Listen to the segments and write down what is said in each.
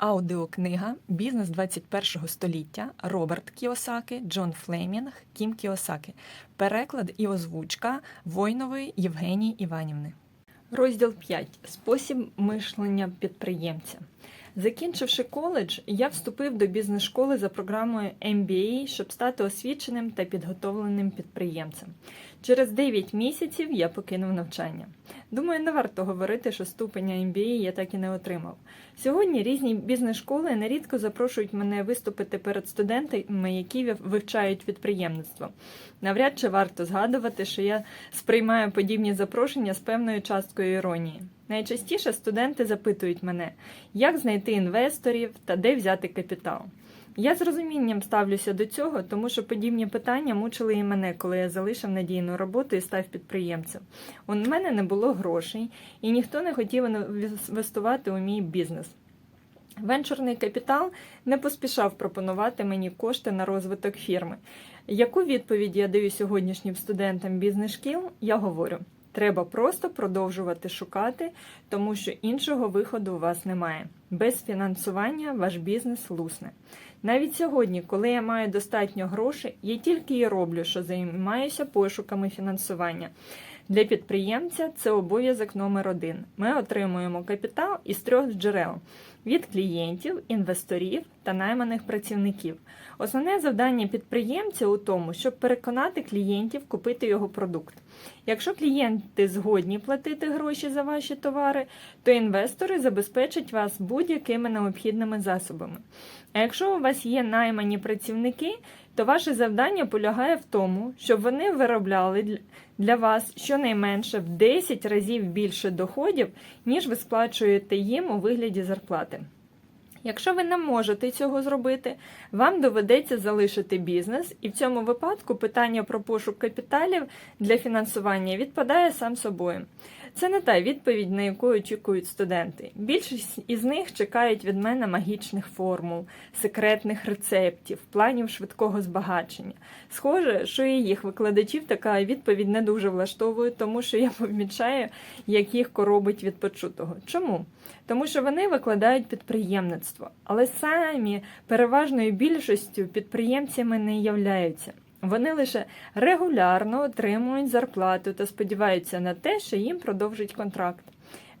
Аудіокнига Бізнес 21 століття Роберт Кіосаки, Джон Флемінг, Кім Кіосаки. Переклад і озвучка Войнової Євгенії Іванівни. Розділ 5. Спосіб мишлення підприємця. Закінчивши коледж, я вступив до бізнес-школи за програмою MBA, щоб стати освіченим та підготовленим підприємцем. Через 9 місяців я покинув навчання. Думаю, не варто говорити, що ступеня MBA я так і не отримав. Сьогодні різні бізнес-школи нерідко запрошують мене виступити перед студентами, які вивчають підприємництво. Навряд чи варто згадувати, що я сприймаю подібні запрошення з певною часткою іронії. Найчастіше студенти запитують мене, як знайти інвесторів та де взяти капітал. Я з розумінням ставлюся до цього, тому що подібні питання мучили і мене, коли я залишив надійну роботу і став підприємцем. У мене не було грошей, і ніхто не хотів інвестувати у мій бізнес. Венчурний капітал не поспішав пропонувати мені кошти на розвиток фірми. Яку відповідь я даю сьогоднішнім студентам бізнес-шкіл? Я говорю. Треба просто продовжувати шукати, тому що іншого виходу у вас немає. Без фінансування ваш бізнес лусне. Навіть сьогодні, коли я маю достатньо грошей, я тільки і роблю, що займаюся пошуками фінансування. Для підприємця це обов'язок номер один. Ми отримуємо капітал із трьох джерел від клієнтів, інвесторів та найманих працівників. Основне завдання підприємця у тому, щоб переконати клієнтів купити його продукт. Якщо клієнти згодні платити гроші за ваші товари, то інвестори забезпечать вас будь-якими необхідними засобами. А якщо у вас є наймані працівники, то ваше завдання полягає в тому, щоб вони виробляли для вас щонайменше в 10 разів більше доходів, ніж ви сплачуєте їм у вигляді зарплати. Якщо ви не можете цього зробити, вам доведеться залишити бізнес, і в цьому випадку питання про пошук капіталів для фінансування відпадає сам собою. Це не та відповідь, на яку очікують студенти. Більшість із них чекають від мене магічних формул, секретних рецептів, планів швидкого збагачення. Схоже, що і їх викладачів така відповідь не дуже влаштовує, тому що я помічаю, як їх коробить від почутого. Чому? Тому що вони викладають підприємництво, але самі переважною більшістю підприємцями не являються. Вони лише регулярно отримують зарплату та сподіваються на те, що їм продовжить контракт.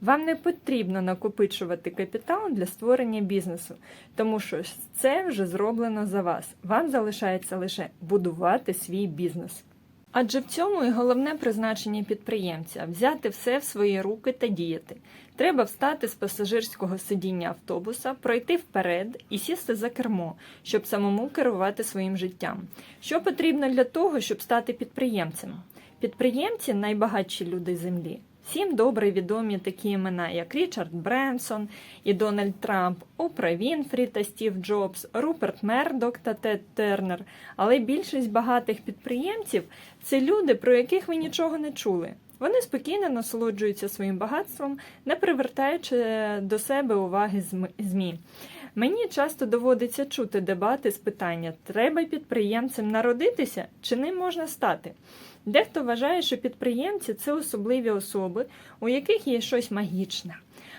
Вам не потрібно накопичувати капітал для створення бізнесу, тому що це вже зроблено за вас. Вам залишається лише будувати свій бізнес. Адже в цьому і головне призначення підприємця взяти все в свої руки та діяти. Треба встати з пасажирського сидіння автобуса, пройти вперед і сісти за кермо, щоб самому керувати своїм життям. Що потрібно для того, щоб стати підприємцем? Підприємці найбагатші люди землі. Всім добре відомі такі імена, як Річард Бренсон і Дональд Трамп, Опра Вінфрі та Стів Джобс, Руперт Мердок та Тед Тернер. Але більшість багатих підприємців це люди, про яких ви нічого не чули. Вони спокійно насолоджуються своїм багатством, не привертаючи до себе уваги ЗМІ. Мені часто доводиться чути дебати з питання: треба підприємцем народитися чи ним можна стати. Дехто вважає, що підприємці це особливі особи, у яких є щось магічне.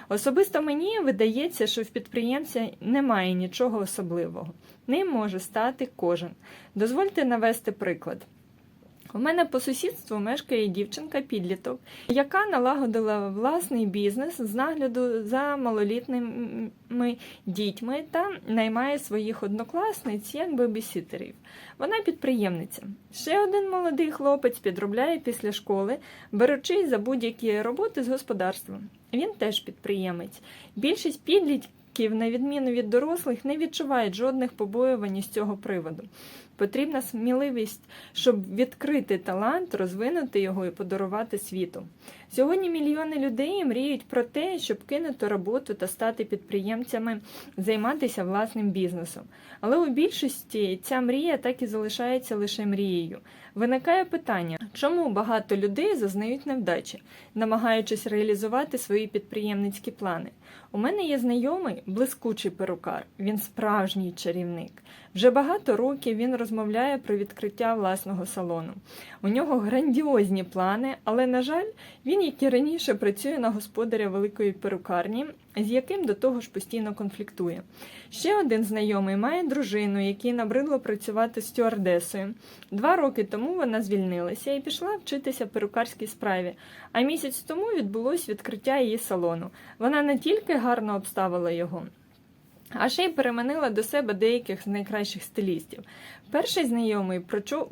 Особисто мені видається, що в підприємця немає нічого особливого. Ним може стати кожен. Дозвольте навести приклад. У мене по сусідству мешкає дівчинка-підліток, яка налагодила власний бізнес з нагляду за малолітними дітьми та наймає своїх однокласниць як бебісітерів. Вона підприємниця. Ще один молодий хлопець підробляє після школи, беручись за будь-які роботи з господарством. Він теж підприємець. Більшість підлітків, на відміну від дорослих, не відчувають жодних побоювань з цього приводу. Потрібна сміливість, щоб відкрити талант, розвинути його і подарувати світу. Сьогодні мільйони людей мріють про те, щоб кинути роботу та стати підприємцями, займатися власним бізнесом. Але у більшості ця мрія так і залишається лише мрією. Виникає питання, чому багато людей зазнають невдачі, намагаючись реалізувати свої підприємницькі плани. У мене є знайомий блискучий перукар, він справжній чарівник. Вже багато років він розмовляє про відкриття власного салону. У нього грандіозні плани, але, на жаль, він, як і раніше, працює на господаря великої перукарні, з яким до того ж постійно конфліктує. Ще один знайомий має дружину, якій набридло працювати стюардесою. Два роки тому вона звільнилася і пішла вчитися перукарській справі. А місяць тому відбулось відкриття її салону. Вона не тільки гарно обставила його. А ще й переманила до себе деяких з найкращих стилістів. Перший знайомий,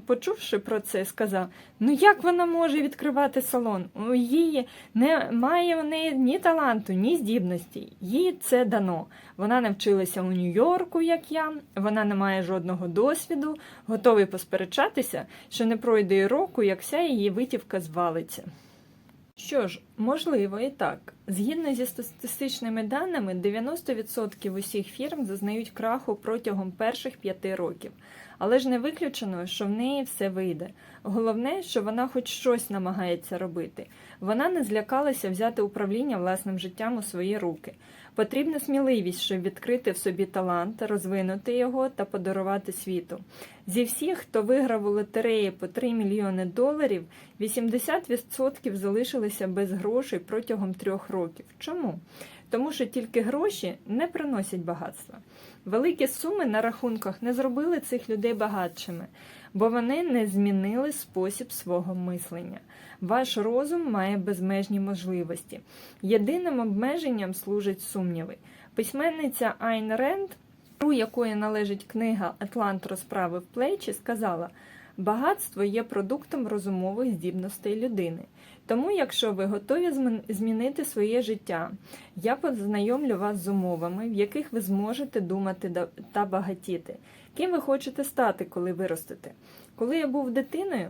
почувши про це, сказав: Ну як вона може відкривати салон? У її немає у неї ні таланту, ні здібності. Їй це дано. Вона не вчилася у Нью-Йорку, як я, вона не має жодного досвіду, готовий посперечатися, що не пройде і року, як вся її витівка звалиться. Що ж, можливо і так. Згідно зі статистичними даними, 90% усіх фірм зазнають краху протягом перших п'яти років. Але ж не виключено, що в неї все вийде. Головне, що вона хоч щось намагається робити. Вона не злякалася взяти управління власним життям у свої руки. Потрібна сміливість, щоб відкрити в собі талант, розвинути його та подарувати світу. Зі всіх, хто виграв у лотереї по 3 мільйони доларів, 80% залишилися без грошей протягом трьох років. Чому? Тому що тільки гроші не приносять багатства. Великі суми на рахунках не зробили цих людей багатшими, бо вони не змінили спосіб свого мислення. Ваш розум має безмежні можливості. Єдиним обмеженням служать сумніви. Письменниця Айн Ренд, у якої належить книга Атлант розправив плечі, сказала: багатство є продуктом розумових здібностей людини. Тому, якщо ви готові змінити своє життя, я познайомлю вас з умовами, в яких ви зможете думати та багатіти. Ким ви хочете стати, коли виростете? Коли я був дитиною,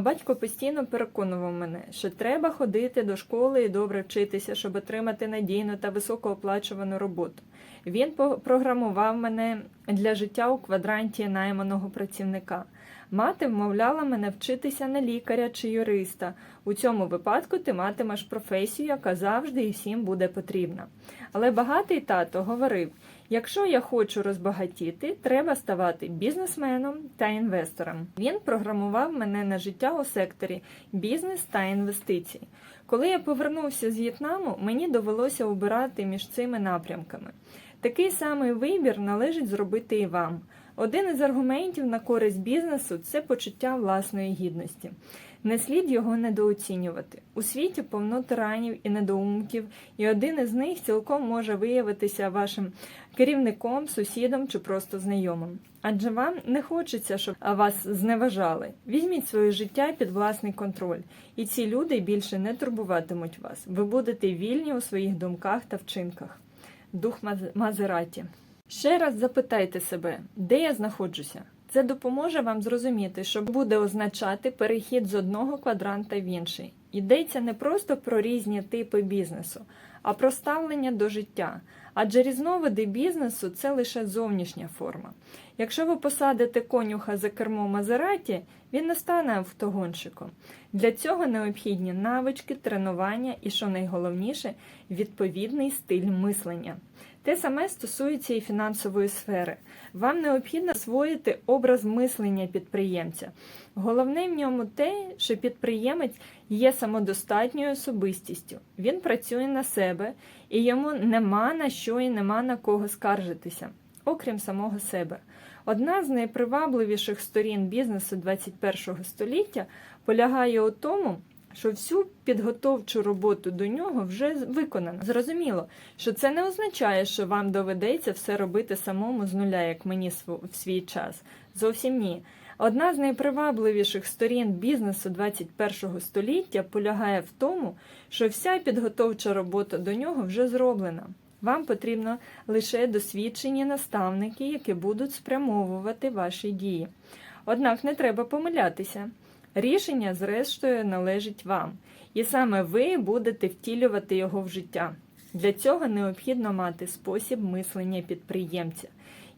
батько постійно переконував мене, що треба ходити до школи і добре вчитися, щоб отримати надійну та високооплачувану роботу. Він програмував мене для життя у квадранті найманого працівника. Мати вмовляла мене вчитися на лікаря чи юриста. У цьому випадку ти матимеш професію, яка завжди і всім буде потрібна. Але багатий тато говорив: якщо я хочу розбагатіти, треба ставати бізнесменом та інвестором. Він програмував мене на життя у секторі бізнес та інвестицій. Коли я повернувся з В'єтнаму, мені довелося обирати між цими напрямками. Такий самий вибір належить зробити і вам. Один із аргументів на користь бізнесу це почуття власної гідності. Не слід його недооцінювати. У світі повно тиранів і недоумків, і один із них цілком може виявитися вашим керівником, сусідом чи просто знайомим. Адже вам не хочеться, щоб вас зневажали. Візьміть своє життя під власний контроль, і ці люди більше не турбуватимуть вас. Ви будете вільні у своїх думках та вчинках. Дух Маз- Мазераті. Ще раз запитайте себе, де я знаходжуся. Це допоможе вам зрозуміти, що буде означати перехід з одного квадранта в інший. Йдеться не просто про різні типи бізнесу, а про ставлення до життя. Адже різновиди бізнесу це лише зовнішня форма. Якщо ви посадите конюха за кермо Мазераті, він не стане автогонщиком. Для цього необхідні навички, тренування і, що найголовніше, відповідний стиль мислення. Те саме стосується і фінансової сфери. Вам необхідно освоїти образ мислення підприємця. Головне в ньому те, що підприємець є самодостатньою особистістю. Він працює на себе, і йому нема на що і нема на кого скаржитися, окрім самого себе. Одна з найпривабливіших сторін бізнесу 21 століття полягає у тому, що всю підготовчу роботу до нього вже виконано. Зрозуміло, що це не означає, що вам доведеться все робити самому з нуля, як мені в свій час. Зовсім ні. Одна з найпривабливіших сторін бізнесу 21 століття полягає в тому, що вся підготовча робота до нього вже зроблена. Вам потрібно лише досвідчені наставники, які будуть спрямовувати ваші дії. Однак не треба помилятися. Рішення, зрештою, належить вам, і саме ви будете втілювати його в життя. Для цього необхідно мати спосіб мислення підприємця.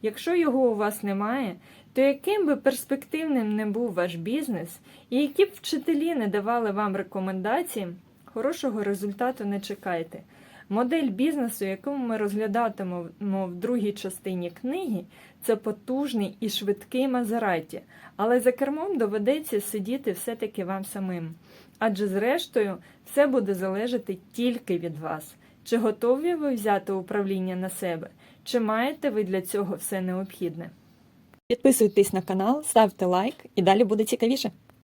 Якщо його у вас немає, то яким би перспективним не був ваш бізнес, і які б вчителі не давали вам рекомендації, хорошого результату не чекайте. Модель бізнесу, яку ми розглядатимемо в другій частині книги, це потужний і швидкий Мазераті, але за кермом доведеться сидіти все-таки вам самим. Адже зрештою все буде залежати тільки від вас. Чи готові ви взяти управління на себе, чи маєте ви для цього все необхідне? Підписуйтесь на канал, ставте лайк і далі буде цікавіше.